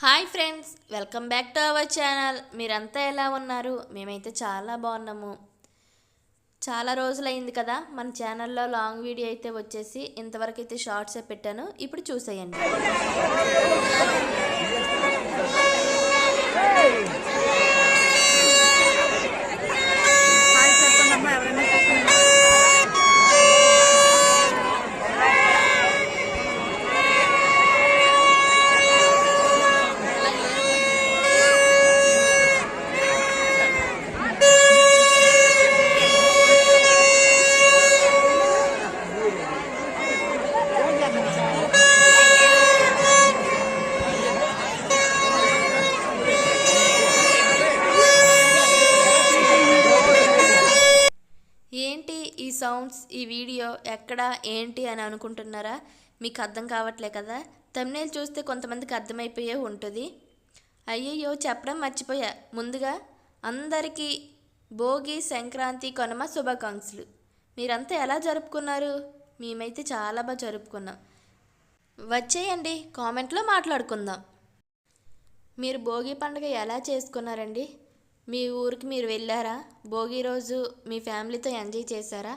Hi friends welcome back to our channel. మీరంతా ఎలా ఉన్నారు? మేమైతే చాలా బాగున్నాము. చాలా రోజులైంది కదా మన ఛానల్లో లాంగ్ వీడియో అయితే వచ్చేసి ఇంతవరకు అయితే షార్ట్సే పెట్టాను. ఇప్పుడు చూసేయండి. ఈ సౌండ్స్ ఈ వీడియో ఎక్కడ ఏంటి అని అనుకుంటున్నారా? మీకు అర్థం కావట్లే కదా? తమిళ చూస్తే కొంతమందికి అర్థమైపోయే ఉంటుంది. అయ్యయ్యో చెప్పడం మర్చిపోయా. ముందుగా అందరికీ భోగి సంక్రాంతి కొనమ శుభాకాంక్షలు. మీరంతా ఎలా జరుపుకున్నారు? మేమైతే చాలా బాగా జరుపుకున్నాం. వచ్చేయండి కామెంట్లో మాట్లాడుకుందాం. మీరు భోగి పండుగ ఎలా చేసుకున్నారండి? మీ ఊరికి మీరు వెళ్ళారా? భోగి రోజు మీ ఫ్యామిలీతో ఎంజాయ్ చేశారా?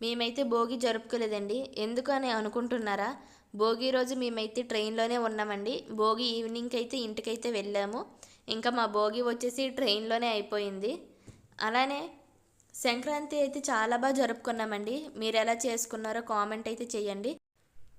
మేమైతే భోగి జరుపుకోలేదండి. ఎందుకు అని అనుకుంటున్నారా? భోగి రోజు మేమైతే ట్రైన్లోనే ఉన్నామండి. భోగి ఈవినింగ్కి అయితే ఇంటికైతే వెళ్ళాము. ఇంకా మా భోగి వచ్చేసి ట్రైన్లోనే అయిపోయింది. అలానే సంక్రాంతి అయితే చాలా బాగా జరుపుకున్నామండి. మీరు ఎలా చేసుకున్నారో కామెంట్ అయితే చేయండి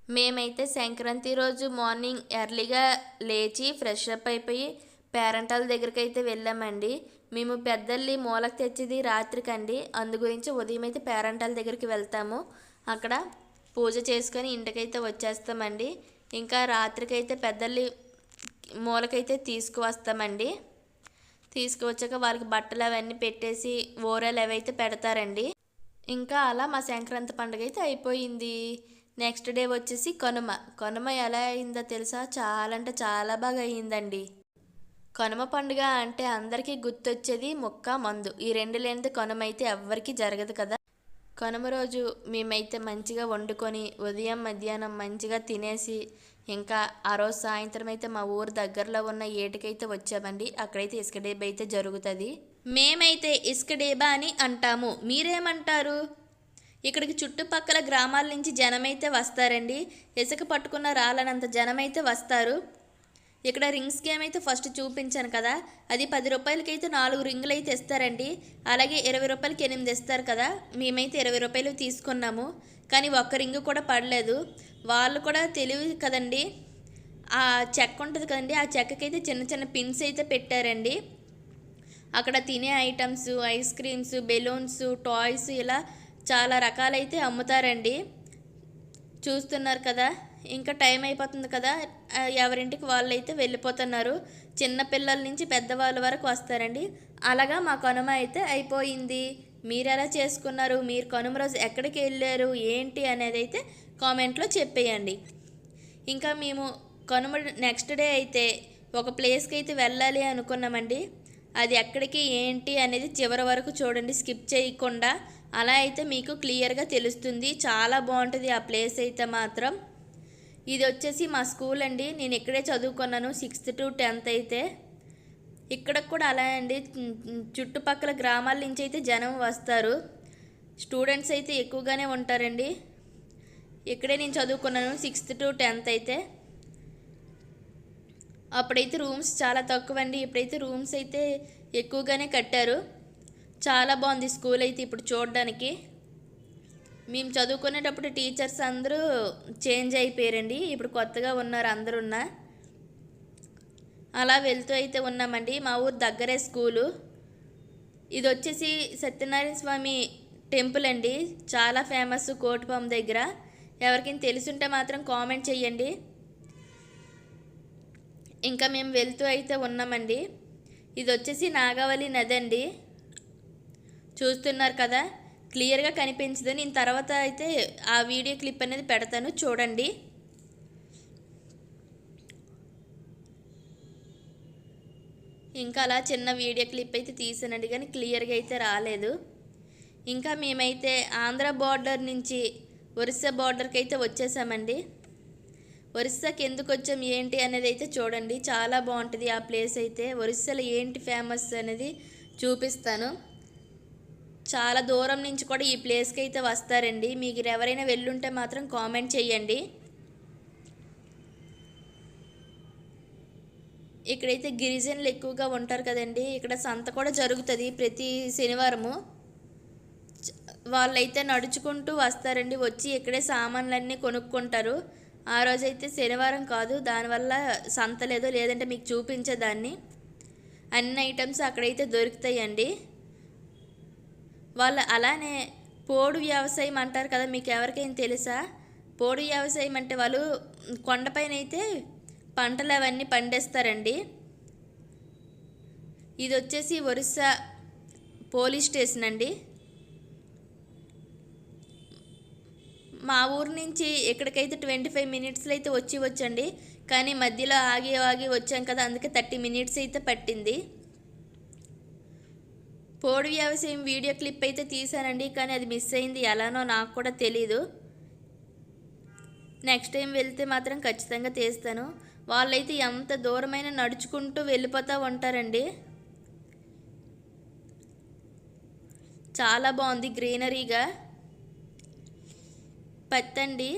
మేమైతే సంక్రాంతి రోజు మార్నింగ్ ఎర్లీగా లేచి ఫ్రెష్ అప్ అయిపోయి పేరెంటాల దగ్గరికి అయితే వెళ్ళామండి. మేము పెద్దల్ని మూలకు తెచ్చేది రాత్రికండి. అందు గురించి ఉదయం అయితే పేరెంటాల దగ్గరికి వెళ్తాము. అక్కడ పూజ చేసుకొని ఇంటికైతే వచ్చేస్తామండి. ఇంకా రాత్రికైతే పెద్దల్ని మూలకైతే తీసుకువస్తామండి. తీసుకువచ్చాక వాళ్ళకి బట్టలు అవన్నీ పెట్టేసి ఓరలు అవైతే పెడతారండి. ఇంకా అలా మా సంక్రాంతి పండుగ అయితే అయిపోయింది. నెక్స్ట్ డే వచ్చేసి కనుమ. కనుమ ఎలా అయిందో తెలుసా? చాలా అంటే చాలా బాగా అయ్యిందండి కనుమ పండుగ అంటే అందరికీ గుర్తొచ్చేది మొక్క మందు. ఈ రెండు లేనిది కనుమైతే ఎవ్వరికీ జరగదు కదా. కనుమ రోజు మేమైతే మంచిగా వండుకొని ఉదయం మధ్యాహ్నం మంచిగా తినేసి ఇంకా ఆ రోజు సాయంత్రం అయితే మా ఊరు దగ్గరలో ఉన్న ఏటికైతే వచ్చామండి అక్కడైతే ఇసుక డేబా అయితే జరుగుతుంది. మేమైతే ఇసుక డేబా అని అంటాము. మీరేమంటారు? ఇక్కడికి చుట్టుపక్కల గ్రామాల నుంచి జనమైతే వస్తారండి. ఇసుక పట్టుకున్న రాలనంత జనమైతే వస్తారు. ఇక్కడ రింగ్స్ గేమ్ అయితే ఫస్ట్ చూపించాను కదా. అది పది రూపాయలకైతే నాలుగు రింగులు అయితే ఇస్తారండి. అలాగే ఇరవై రూపాయలకి ఎనిమిది ఇస్తారు కదా. మేమైతే ఇరవై రూపాయలు తీసుకున్నాము. కానీ ఒక్క రింగు కూడా పడలేదు. వాళ్ళు కూడా తెలివి కదండి. ఆ చెక్క ఉంటుంది కదండి. ఆ చెక్కకైతే చిన్న చిన్న పిన్స్ అయితే పెట్టారండి. అక్కడ తినే items ice creams balloons toys ఇలా చాలా రకాలైతే అమ్ముతారండి. చూస్తున్నారు కదా. ఇంకా టైం అయిపోతుంది కదా ఎవరింటికి వాళ్ళు అయితే వెళ్ళిపోతున్నారు చిన్నపిల్లల నుంచి పెద్దవాళ్ళ వరకు వస్తారండి. అలాగా మా కనుమ అయితే అయిపోయింది. మీరు ఎలా చేసుకున్నారు? మీరు కనుమ రోజు ఎక్కడికి వెళ్ళారు? ఏంటి అనేది అయితే కామెంట్లో చెప్పేయండి. ఇంకా మేము కనుమ నెక్స్ట్ డే అయితే ఒక ప్లేస్కి అయితే వెళ్ళాలి అనుకున్నామండి. అది ఎక్కడికి ఏంటి అనేది చివరి వరకు చూడండి స్కిప్ చేయకుండా. అలా అయితే మీకు క్లియర్గా తెలుస్తుంది. చాలా బాగుంటుంది ఆ ప్లేస్ అయితే మాత్రం. ఇది వచ్చేసి మా స్కూల్ అండి. నేను ఇక్కడే చదువుకున్నాను సిక్స్త్ టు టెన్త్ అయితే. ఇక్కడ కూడా అలా అండి. చుట్టుపక్కల గ్రామాల నుంచి అయితే జనం వస్తారు. స్టూడెంట్స్ అయితే ఎక్కువగానే ఉంటారండి. ఇక్కడే నేను చదువుకున్నాను సిక్స్త్ టు టెన్త్ అయితే. అప్పుడైతే రూమ్స్ చాలా తక్కువ అండి ఇప్పుడైతే రూమ్స్ అయితే ఎక్కువగానే కట్టారు. చాలా బాగుంది స్కూల్ అయితే ఇప్పుడు చూడడానికి. మేము చదువుకునేటప్పుడు టీచర్స్ అందరూ చేంజ్ అయిపోయారండి. ఇప్పుడు కొత్తగా ఉన్నారు అందరున్న. అలా వెళ్తూ అయితే ఉన్నామండి. మా ఊరు దగ్గరే స్కూలు. ఇది వచ్చేసి సత్యనారాయణ స్వామి టెంపుల్ అండి. చాలా ఫేమస్ కోటిపాం దగ్గర. ఎవరికైనా తెలుసుంటే మాత్రం కామెంట్ చెయ్యండి. ఇంకా మేము వెళ్తూ అయితే ఉన్నామండి. ఇది వచ్చేసి నాగావళి నది అండి. చూస్తున్నారు కదా. క్లియర్గా కనిపించదు. నేను తర్వాత అయితే ఆ వీడియో క్లిప్ అనేది పెడతాను. చూడండి. ఇంకా అలా చిన్న వీడియో క్లిప్ అయితే తీసానండి కానీ క్లియర్గా అయితే రాలేదు. ఇంకా మేమైతే ఆంధ్ర బార్డర్ నుంచి ఒరిస్సా బార్డర్కి అయితే వచ్చేసామండి. ఒరిస్సాకి ఎందుకు వచ్చాం ఏంటి అనేది అయితే చూడండి. చాలా బాగుంటుంది ఆ ప్లేస్ అయితే. ఒరిస్సాలో ఏంటి ఫేమస్ అనేది చూపిస్తాను. చాలా దూరం నుంచి కూడా ఈ ప్లేస్కి అయితే వస్తారండి. మీకు ఎవరైనా వెళ్ళుంటే మాత్రం కామెంట్ చేయండి ఇక్కడైతే గిరిజనులు ఎక్కువగా ఉంటారు కదండి. ఇక్కడ సంత కూడా జరుగుతుంది ప్రతి శనివారము. వాళ్ళైతే నడుచుకుంటూ వస్తారండి. వచ్చి ఇక్కడే సామాన్లన్నీ కొనుక్కుంటారు. ఆ రోజైతే శనివారం కాదు. దానివల్ల సంత లేదో లేదంటే మీకు చూపించేదాన్ని అన్ని ఐటమ్స్ అక్కడైతే దొరుకుతాయండి. వాళ్ళు అలానే పోడు వ్యవసాయం అంటారు కదా మీకు ఎవరికైనా తెలుసా? పోడు వ్యవసాయం అంటే వాళ్ళు కొండపైన అయితే పంటలు అవన్నీ పండేస్తారండి. ఇది వచ్చేసి ఒరిస్సా పోలీస్ స్టేషన్ అండి. మా ఊరు నుంచి ఇక్కడికైతే ట్వంటీ ఫైవ్ మినిట్స్లో అయితే వచ్చి వచ్చండి. కానీ మధ్యలో ఆగి ఆగి వచ్చాం కదా అందుకే థర్టీ మినిట్స్ అయితే పట్టింది. పోడు వ్యవసాయం వీడియో క్లిప్ అయితే తీశానండి కానీ అది మిస్ అయింది. ఎలానో నాకు కూడా తెలీదు. నెక్స్ట్ టైం వెళ్తే మాత్రం ఖచ్చితంగా తీస్తాను. వాళ్ళైతే ఎంత దూరమైన నడుచుకుంటూ వెళ్ళిపోతూ ఉంటారండి. చాలా బాగుంది గ్రీనరీగా. పత్తండి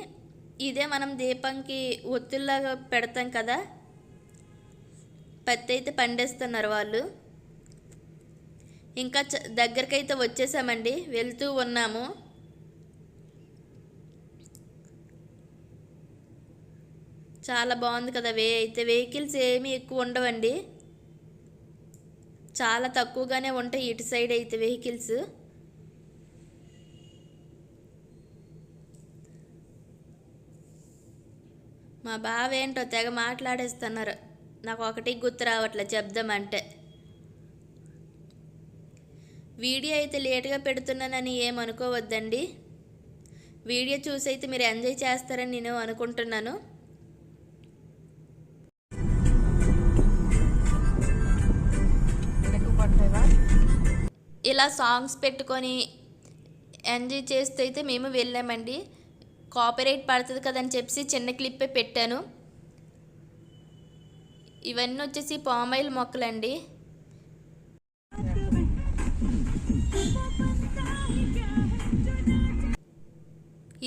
ఇదే మనం దీపంకి ఒత్తుల్లాగా పెడతాం కదా. పత్తి అయితే పండేస్తున్నారు వాళ్ళు. ఇంకా దగ్గరకైతే వచ్చేసామండి. వెళ్తూ ఉన్నాము. చాలా బాగుంది కదా వే అయితే వెహికల్స్ ఏమీ ఎక్కువ ఉండవండి. చాలా తక్కువగానే ఉంటాయి ఇటు సైడ్ అయితే వెహికల్స్. మా బావ ఏంటో తెగ మాట్లాడేస్తున్నారు. నాకు ఒకటి గుర్తు రావట్లే చెప్దామంటే. వీడియో అయితే లేట్గా పెడుతున్నానని ఏమనుకోవద్దండి. వీడియో చూసి అయితే మీరు ఎంజాయ్ చేస్తారని నేను అనుకుంటున్నాను. ఇలా సాంగ్స్ పెట్టుకొని ఎంజాయ్ చేస్తూ అయితే మేము వెళ్ళామండి. కాపీరైట్ పడుతుంది కదని చెప్పి చిన్న క్లిప్పే పెట్టాను. ఇవన్నీ వచ్చేసి పామాయిల్ మొక్కలండి.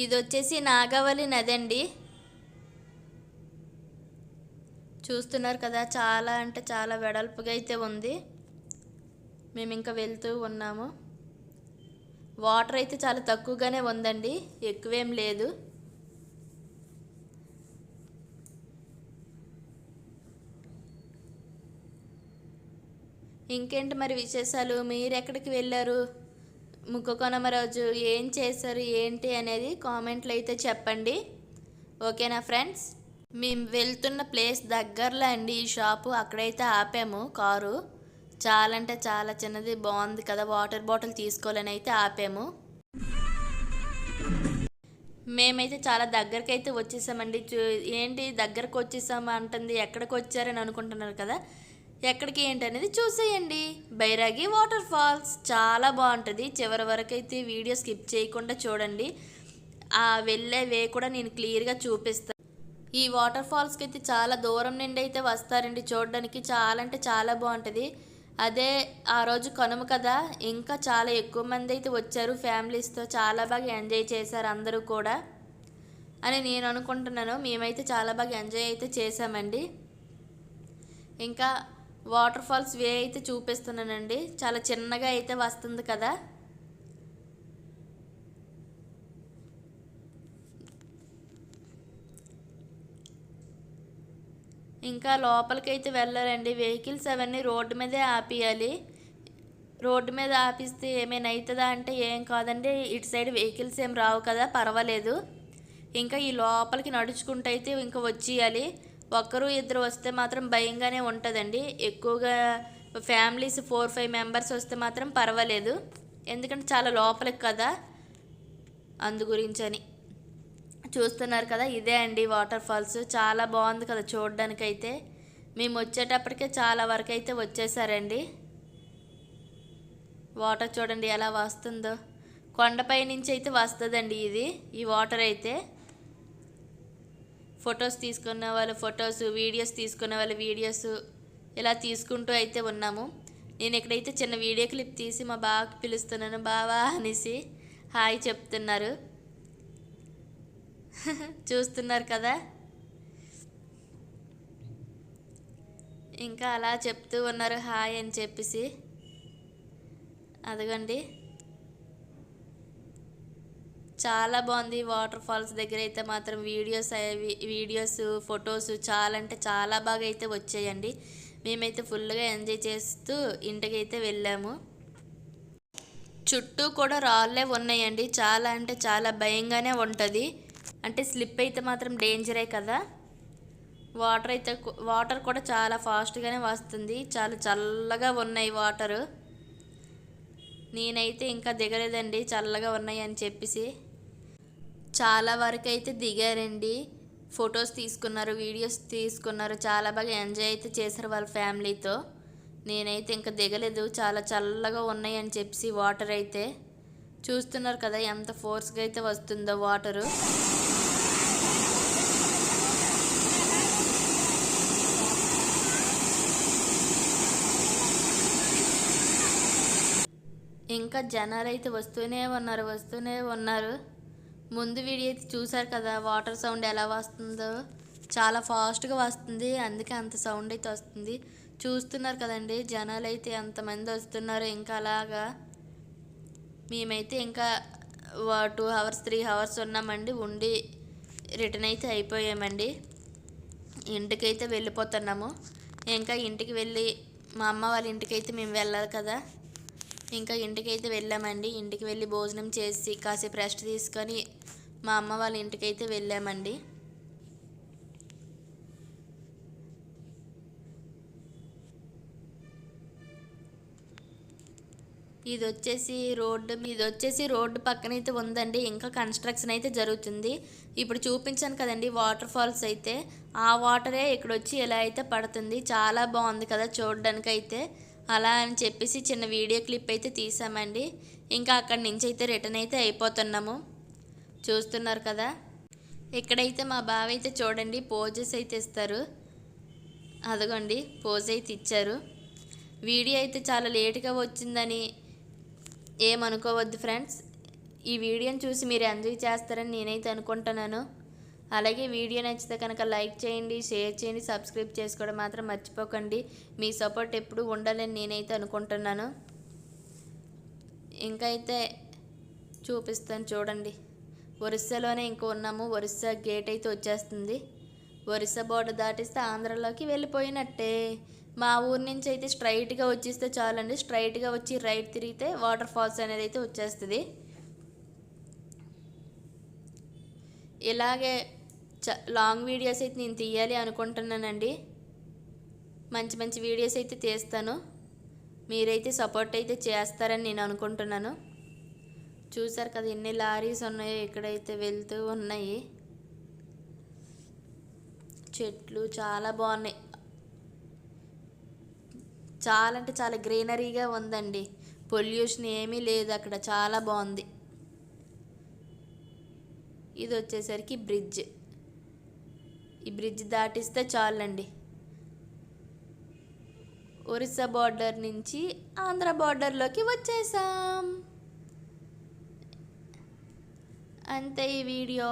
ఇది వచ్చేసి నాగావళి నది అండి చూస్తున్నారు కదా చాలా అంటే చాలా వెడల్పుగా అయితే ఉంది. మేము ఇంకా వెళ్తూ ఉన్నాము. వాటర్ అయితే చాలా తక్కువగానే ఉందండి ఎక్కువేం లేదు. ఇంకేంటి మరి విశేషాలు? మీరు ఎక్కడికి వెళ్ళారు? ముక్కకొనమ రోజు ఏం చేశారు ఏంటి అనేది కామెంట్లు అయితే చెప్పండి. ఓకేనా ఫ్రెండ్స్? మేము వెళ్తున్న ప్లేస్ దగ్గరలో అండి ఈ షాపు. అక్కడైతే ఆపాము కారు. చాలా అంటే చాలా చిన్నది బాగుంది కదా. వాటర్ బాటిల్ తీసుకోవాలని అయితే ఆపాము. మేమైతే చాలా దగ్గరికి అయితే వచ్చేసామండి. చూ- ఏంటి దగ్గరకు వచ్చేసాము అంటుంది ఎక్కడికి వచ్చారని అనుకుంటున్నారు కదా. ఎక్కడికి ఏంటి అనేది చూసేయండి. బైరాగి వాటర్ ఫాల్స్ చాలా బాగుంటుంది. చివరి వరకు అయితే వీడియో స్కిప్ చేయకుండా చూడండి. ఆ వెళ్ళే వే కూడా నేను క్లియర్గా చూపిస్తాను ఈ వాటర్ ఫాల్స్కి అయితే చాలా దూరం నుండి అయితే వస్తారండి చూడడానికి. చాలా అంటే చాలా బాగుంటుంది. అదే ఆ రోజు కనుమ కదా. ఇంకా చాలా ఎక్కువ మంది అయితే వచ్చారు. ఫ్యామిలీస్తో చాలా బాగా ఎంజాయ్ చేశారు అందరూ కూడా. అని నేను అనుకుంటున్నాను. మేమైతే చాలా బాగా ఎంజాయ్ అయితే చేశామండి. ఇంకా వాటర్ ఫాల్స్ వే అయితే చూపిస్తున్నానండి. చాలా చిన్నగా అయితే వస్తుంది కదా. ఇంకా లోపలికైతే వెళ్ళాలండి వెహికల్స్ అవన్నీ రోడ్డు మీదే ఆపేయాలి. రోడ్డు మీద ఆపిస్తే ఏమైనా అవుతుందా అంటే ఏం కాదండి. ఇటు సైడ్ వెహికల్స్ ఏం రావు కదా పర్వాలేదు. ఇంకా ఈ లోపలికి నడుచుకుంటూ అయితే ఇంకా వచ్చేయాలి. ఒక్కరు ఇద్దరు వస్తే మాత్రం భయంగానే ఉంటుందండి. ఎక్కువగా ఫ్యామిలీస్ ఫోర్ ఫైవ్ మెంబర్స్ వస్తే మాత్రం పర్వాలేదు. ఎందుకంటే చాలా లోపలికి కదా. అందు గురించని. చూస్తున్నారు కదా ఇదే అండి వాటర్ ఫాల్స్. చాలా బాగుంది కదా చూడడానికైతే. మేము వచ్చేటప్పటికే చాలా వరకు అయితే వచ్చేసారండి. వాటర్ చూడండి ఎలా వస్తుందో. కొండపై నుంచి అయితే వస్తుందండి ఇది ఈ వాటర్ అయితే. ఫొటోస్ తీసుకున్న వాళ్ళు ఫొటోస్ వీడియోస్ తీసుకున్న వాళ్ళు వీడియోస్ ఇలా తీసుకుంటూ అయితే ఉన్నాము. నేను ఇక్కడైతే చిన్న వీడియో క్లిప్ తీసి మా బావకి పిలుస్తున్నాను బావా అనేసి హాయ్ చెప్తున్నారు. చూస్తున్నారు కదా? ఇంకా అలా చెప్తూ ఉన్నారు హాయ్ అని చెప్పేసి. అదగండి. చాలా బాగుంది. వాటర్ ఫాల్స్ దగ్గర అయితే మాత్రం వీడియోస్ అవి- వీడియోస్ ఫొటోస్ చాలా అంటే చాలా బాగా అయితే వచ్చాయండి. మేమైతే ఫుల్గా ఎంజాయ్ చేస్తూ ఇంటికి అయితే వెళ్ళాము. చుట్టూ కూడా రాళ్ళే ఉన్నాయండి. చాలా అంటే చాలా భయంగానే ఉంటుంది. అంటే స్లిప్ అయితే మాత్రం డేంజరే కదా. వాటర్ అయితే వాటర్ కూడా చాలా ఫాస్ట్గానే వస్తుంది. చాలా చల్లగా ఉన్నాయి వాటరు. నేనైతే ఇంకా దిగలేదండి. చల్లగా ఉన్నాయి అని చెప్పేసి. చాలా వరకు అయితే దిగారండి. ఫొటోస్ తీసుకున్నారు వీడియోస్ తీసుకున్నారు. చాలా బాగా ఎంజాయ్ అయితే చేశారు వాళ్ళ ఫ్యామిలీతో. నేనైతే ఇంకా దిగలేదు. చాలా చల్లగా ఉన్నాయి అని చెప్పేసి వాటర్ అయితే చూస్తున్నారు కదా ఎంత ఫోర్స్గా అయితే వస్తుందో వాటరు. ఇంకా జనాలు అయితే వస్తూనే ఉన్నారు వస్తూనే ఉన్నారు. ముందు వీడియో అయితే చూసారు కదా వాటర్ సౌండ్ ఎలా వస్తుందో. చాలా ఫాస్ట్గా వస్తుంది అందుకే అంత సౌండ్ అయితే వస్తుంది. చూస్తున్నారు కదండి జనాలు అయితే ఎంతమంది వస్తున్నారు ఇంకా అలాగా. మేమైతే ఇంకా టూ అవర్స్ త్రీ అవర్స్ ఉన్నామండి ఉండి రిటర్న్ అయితే అయిపోయామండి. ఇంటికైతే వెళ్ళిపోతున్నాము. ఇంకా ఇంటికి వెళ్ళి మా అమ్మ వాళ్ళ ఇంటికైతే మేము వెళ్ళాలి కదా. ఇంకా ఇంటికి అయితే వెళ్ళామండి. ఇంటికి వెళ్ళి భోజనం చేసి కాసేపు రెస్ట్ తీసుకొని మా అమ్మ వాళ్ళ ఇంటికి అయితే వెళ్ళామండి. ఇది వచ్చేసి రోడ్డు ఇది వచ్చేసి రోడ్డు పక్కన అయితే ఉందండి. ఇంకా కన్స్ట్రక్షన్ అయితే జరుగుతుంది. ఇప్పుడు చూపించాను కదండి వాటర్ ఫాల్స్ అయితే. ఆ వాటరే ఇక్కడ వచ్చి ఇలా అయితే పడుతుంది. చాలా బాగుంది కదా చూడడానికి అయితే అలా అని చెప్పేసి చిన్న వీడియో క్లిప్ అయితే తీసామండి. ఇంకా అక్కడి నుంచి అయితే రిటర్న్ అయితే అయిపోతున్నాము. చూస్తున్నారు కదా? ఇక్కడైతే మా బావ అయితే చూడండి పోజెస్ అయితే ఇస్తారు. అదగోండి పోజ్ అయితే ఇచ్చారు. వీడియో అయితే చాలా లేట్గా వచ్చిందని ఏమనుకోవద్దు ఫ్రెండ్స్ ఈ వీడియోని చూసి మీరు ఎంజాయ్ చేస్తారని నేనైతే అనుకుంటున్నాను. అలాగే వీడియో నచ్చితే కనుక లైక్ చేయండి షేర్ చేయండి సబ్స్క్రైబ్ చేసుకోవడం మాత్రం మర్చిపోకండి. మీ సపోర్ట్ ఎప్పుడు ఉండాలని నేనైతే అనుకుంటున్నాను. ఇంకా అయితే చూపిస్తాను చూడండి. ఒరిస్సాలోనే ఇంకో ఉన్నాము. ఒరిస్సా గేట్ అయితే వచ్చేస్తుంది. ఒరిస్సా బోర్డర్ దాటిస్తే ఆంధ్రలోకి వెళ్ళిపోయినట్టే. మా ఊరి నుంచి అయితే స్ట్రైట్గా వచ్చేస్తే చాలండి. స్ట్రైట్గా వచ్చి రైట్ తిరిగితే వాటర్ ఫాల్స్ అనేది అయితే వచ్చేస్తుంది. ఇలాగే చ లాంగ్ వీడియోస్ అయితే నేను తీయాలి అనుకుంటున్నానండి. మంచి మంచి వీడియోస్ అయితే తీస్తాను. మీరైతే సపోర్ట్ అయితే చేస్తారని నేను అనుకుంటున్నాను. చూసారు కదా ఎన్ని లారీస్ ఉన్నాయో ఎక్కడైతే వెళ్తూ ఉన్నాయి. చెట్లు చాలా బాగున్నాయి. చాలా అంటే చాలా గ్రీనరీగా ఉందండి. పొల్యూషన్ ఏమీ లేదు అక్కడ చాలా బాగుంది. ఇది వచ్చేసరికి బ్రిడ్జ్. ఈ బ్రిడ్జ్ దాటిస్తే చాలండి. ఒరిస్సా బార్డర్ నుంచి ఆంధ్ర బార్డర్లోకి వచ్చేసాం. అంతే ఈ వీడియో.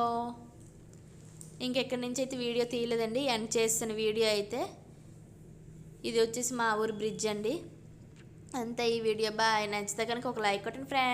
ఇంకెక్కడి నుంచి అయితే వీడియో తీయలేదండి ఎండ్ చేస్తున్న వీడియో అయితే. ఇది వచ్చేసి మా ఊరు బ్రిడ్జ్ అండి. అంతే ఈ వీడియో బాయ్ నచ్చితే కనుక ఒక లైక్ కొట్టండి ఫ్రెండ్